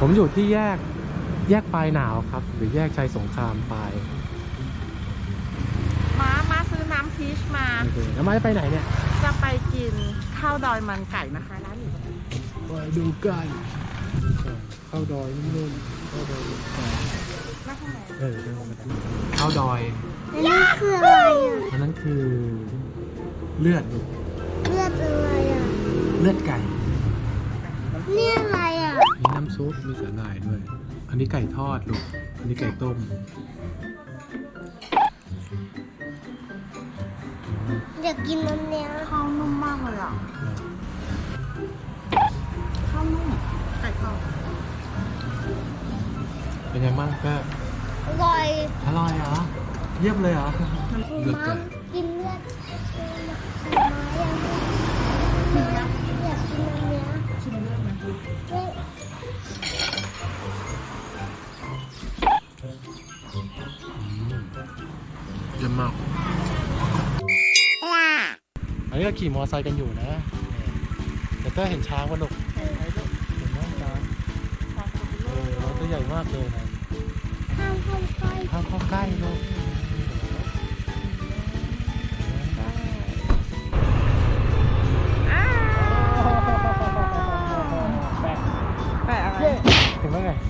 ผมอยู่ที่แยกแยกปลายหนาวครับ หรือแยกชัยสงครามปลายม้ามาซื้อน้ำพีชมา โอเคแล้วมาจะไปไหนเนี่ยจะไปกินข้าวดอยมันไก่นะคะร้านอยู่ตรงนี้ไปดูกันเข้าดอยนุ่มๆเข้าดอยนุ่มหน้าข้างในๆเออเดินมาที่เข้าดอยอันนี้คืออะไรอะอันนั้นคือเลือดลูกเลือดอะไรอะ เลือดไก่ นี่อะไรอะ มีน้ำ ซุปมีสาหร่ายด้วย อันนี้ไก่ทอดลูก อันนี้ไก่ต้ม อยากกินอันเนี้ยข้าวนุ่มมากเลยอะข้าวนุ่มไก่ทอดเป็นยังบ้างก็อร่อยอร่อยเหรอ เยี่ยมเลยเหรอเลือดม้าไก่กินเลือดม้ เยี่ยมมาก อันนี้เราขี่มอเตอร์ไซค์กันอยู่นะแต่เต้ยเห็นช้างวะลูกเห็นไหมลูกเห็นไหมช้างช้างตัวเออรถตัวใหญ่มากเลยนะ ห้ามเข้าใกล้ห้ามเข้าใกล้ลูก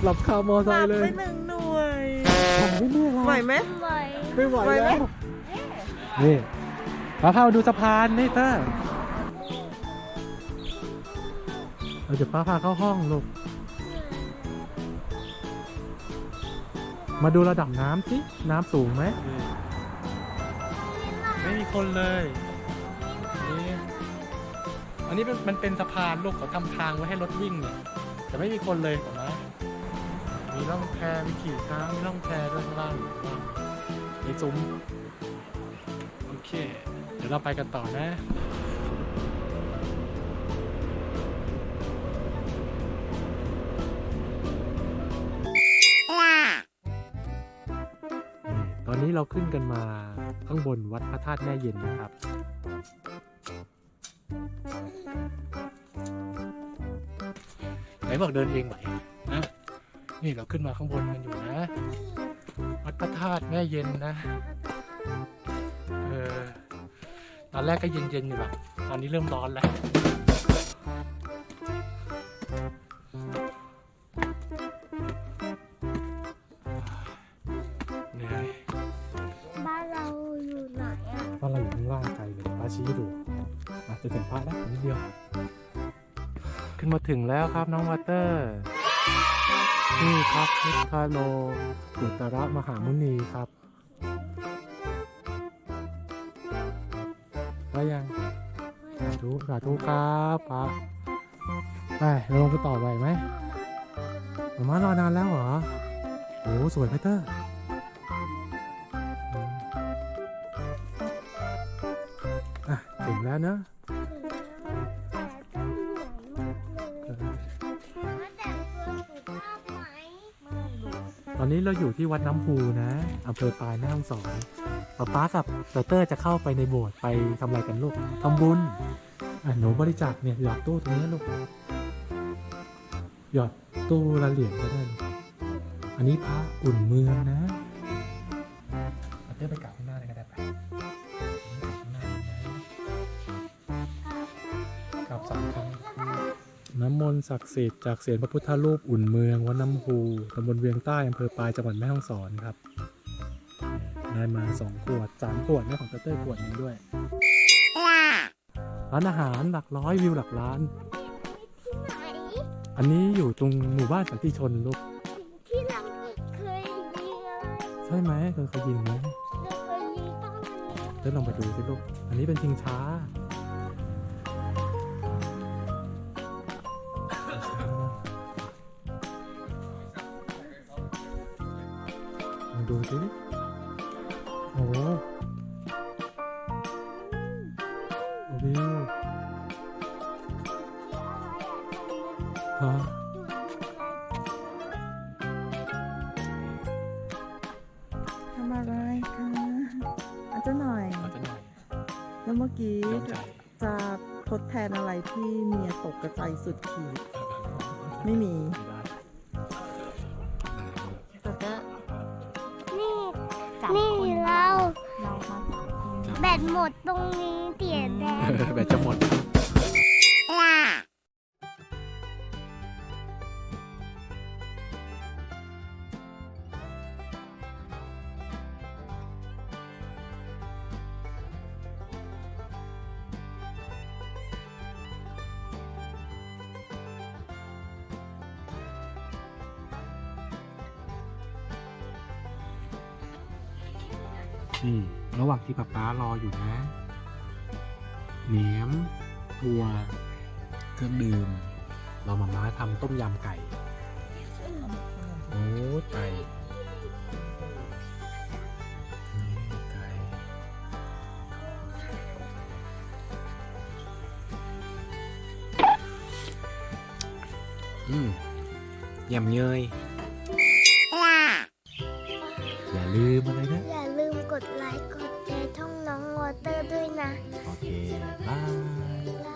ห็นไหมไงหลับคามอเตอร์ไซหลับค์เลยไปหนึ่งหน่วยโอ้ยไม่เหนื่อยไหวไหมบ่อยไม่ไหวไหวไหมแล้วนี่มาพามาดูสะพานนี่เต้ยเราจะป้าพาเข้าห้องลูก มาดูระดับน้ำสิ น้ำสูงไหม ไม่มีคนเลยนี่อันนี้เป็นมันเป็นสะพานลูกเขาทำทางไว้ให้รถวิ่งเนี่ย แต่ไม่มีคนเลยถูกไหม มีร่องแพมีขี่ช้างมีร่องแพด้วยข้างล่างข้างล่างมีซุ้มโอเค เดี๋ยวเราไปกันต่อนะตอนนี้เราขึ้นกันมาข้างบนวัดพระธาตุแม่เย็นนะครับ ไหนบอกเดินเองไหว นะนี่เราขึ้นมาข้างบนกันอยู่นะวัดพระธาตุแม่เย็นนะ เออ ตอนแรกก็เย็นๆอยู่หรอกตอนนี้เริ่มร้อนแล้วเหนื่อยบ้านเราอยู่ไหนอะตอนเราอยู่ข้างล่างไกลเลยป้าชี้ให้ดูมาจะถึงพระแล้วนิดเดียว ขึ้นมาถึงแล้วครับน้องวอเตอร์ นี่ครับพุทธาโลกุตระมหามุนีครับได้ยังสาธุสาธุครับปะไปเราลงไปต่อไปไหมหมามารอนานแล้วเหรอโอ้สวยไหมเตอร์อะถึงแล้วเนอะ อนนี้เราอยู่ที่วัดน้ำพูนะอำเภอปลายแม่ฮ่องสอนป๊าป๊ากับเตอร์เตอร์จะเข้าไปในโบสถ์ไปทำอะไรกันลูกทำบุญอะหนูบริจาคเนี่ยหยอดตู้ตรงนี้ลูกหยอดตู้ละเหรียญก็ได้ลูกอันนี้พระอุ่นเมืองนะเอาเตอร์ไปกราบข้างหน้าเลยก็ได้ไปข้างหน้าเลยนะกราบสามครั้ง น้ำมนต์ศักดิ์สิทธิ์จากเสียนพระพุทธรูปอุ่นเมืองวัดน้ำพูตำบลเวียงใต้อำเภอปลายจังหวัดแม่ฮ่องสอนครับ ได้มาสองขวดสามขวดเนี่ยของเตเต้ยขวดหนึงด้วยร้านอาหารหลักร้อยวิวหลักล้านไหนอันนี้อยู่ตรงหมู่บ้านสันติชนลูกที่เราเคยยิงอะไรใช่ไหมเคยเคยยิงไหมเราเคยยิงต้นเต้ยลองไปดูสิลูก อันนี้เป็นชิงช้า ดูสิโอ้โหวิวฮะทำอะไรคะอาจจะหน่อย อาจจะหน่อย แล้วเมื่อกี้ยอมใจจะทดแทนอะไรที่เมียตกกระใจสุดขีด ไม่มี ตหมดตรงนี้เตียแดงแบตจะหมด ล่ะนี่ ระหว่างที่ป๊าป๊ารออยู่นะแหนมตัวเครื่องดื่ม เรามาม้าทำต้มยำไก่ โอ้ไก่นี่ไก่อืมยำเยยล่ะอย่าลืมอะไรนะ อย่า ช่องน้องวอเตอร์ด้วยนะ โอเคบาย